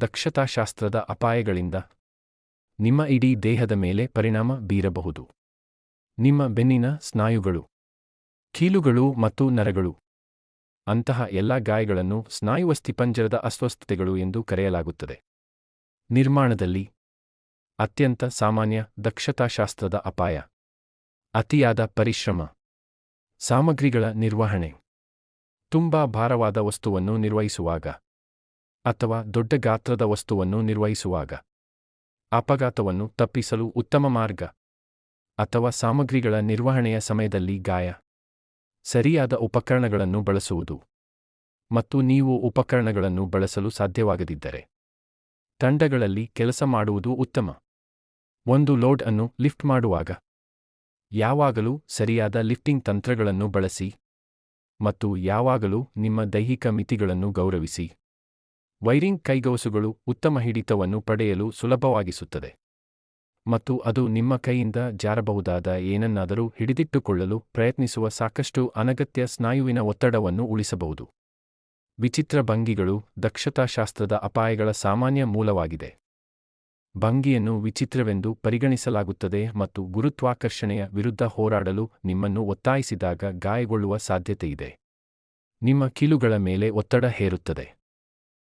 ದಕ್ಷತಾಶಾಸ್ತ್ರದ ಅಪಾಯಗಳಿಂದ. ನಿಮ್ಮ ಇಡೀ ದೇಹದ ಮೇಲೆ ಪರಿಣಾಮ ಬೀರಬಹುದು. ನಿಮ್ಮ ಬೆನ್ನಿನ ಸ್ನಾಯುಗಳು. ಕೀಲುಗಳು ಮತ್ತು ನರಗಳು. ಅಂತಹ ಎಲ್ಲ ಗಾಯಗಳನ್ನು ಸ್ನಾಯುವಸ್ಥಿಪಂಜರದ ಅಸ್ವಸ್ಥತೆಗಳು ಎಂದು ಕರೆಯಲಾಗುತ್ತದೆ. ನಿರ್ಮಾಣದಲ್ಲಿ. ಅತ್ಯಂತ ಸಾಮಾನ್ಯ ದಕ್ಷತಾಶಾಸ್ತ್ರದ ಅಪಾಯ. ಅತಿಯಾದ ಪರಿಶ್ರಮ. ಸಾಮಗ್ರಿಗಳ ನಿರ್ವಹಣೆ. ತುಂಬಾ ಭಾರವಾದ ವಸ್ತುವನ್ನು ನಿರ್ವಹಿಸುವಾಗ. ಅಥವಾ ದೊಡ್ಡ ಗಾತ್ರದ ವಸ್ತುವನ್ನು ನಿರ್ವಹಿಸುವಾಗ. ಅಪಘಾತವನ್ನು ತಪ್ಪಿಸಲು ಉತ್ತಮ ಮಾರ್ಗ. ಅಥವಾ ಸಾಮಗ್ರಿಗಳ ನಿರ್ವಹಣೆಯ ಸಮಯದಲ್ಲಿ ಗಾಯ. ಸರಿಯಾದ ಉಪಕರಣಗಳನ್ನು ಬಳಸುವುದು. ಮತ್ತು ನೀವು ಉಪಕರಣಗಳನ್ನು ಬಳಸಲು ಸಾಧ್ಯವಾಗದಿದ್ದರೆ. ತಂಡಗಳಲ್ಲಿ ಕೆಲಸ ಮಾಡುವುದು ಉತ್ತಮ. ಒಂದು ಲೋಡ್ ಅನ್ನು ಲಿಫ್ಟ್ ಮಾಡುವಾಗ. ಯಾವಾಗಲೂ ಸರಿಯಾದ ಲಿಫ್ಟಿಂಗ್ ತಂತ್ರಗಳನ್ನು ಬಳಸಿ. ಮತ್ತು ಯಾವಾಗಲೂ ನಿಮ್ಮ ದೈಹಿಕ ಮಿತಿಗಳನ್ನು ಗೌರವಿಸಿ. ವೈರಿಂಗ್ ಕೈಗವಸುಗಳು ಉತ್ತಮ ಹಿಡಿತವನ್ನು ಪಡೆಯಲು ಸುಲಭವಾಗಿಸುತ್ತದೆ. ಮತ್ತು ಅದು ನಿಮ್ಮ ಕೈಯಿಂದ ಜಾರಬಹುದಾದ ಏನನ್ನಾದರೂ ಹಿಡಿದಿಟ್ಟುಕೊಳ್ಳಲು ಪ್ರಯತ್ನಿಸುವ ಸಾಕಷ್ಟು ಅನಗತ್ಯ ಸ್ನಾಯುವಿನ ಒತ್ತಡವನ್ನು ಉಳಿಸಬಹುದು. ವಿಚಿತ್ರ ಭಂಗಿಗಳು ದಕ್ಷತಾಶಾಸ್ತ್ರದ ಅಪಾಯಗಳ ಸಾಮಾನ್ಯ ಮೂಲವಾಗಿದೆ. ಭಂಗಿಯನ್ನು ವಿಚಿತ್ರವೆಂದು ಪರಿಗಣಿಸಲಾಗುತ್ತದೆ ಮತ್ತು ಗುರುತ್ವಾಕರ್ಷಣೆಯ ವಿರುದ್ಧ ಹೋರಾಡಲು ನಿಮ್ಮನ್ನು ಒತ್ತಾಯಿಸಿದಾಗ ಗಾಯಗೊಳ್ಳುವ ಸಾಧ್ಯತೆಯಿದೆ. ನಿಮ್ಮ ಕೀಲುಗಳ ಮೇಲೆ ಒತ್ತಡ ಹೇರುತ್ತದೆ.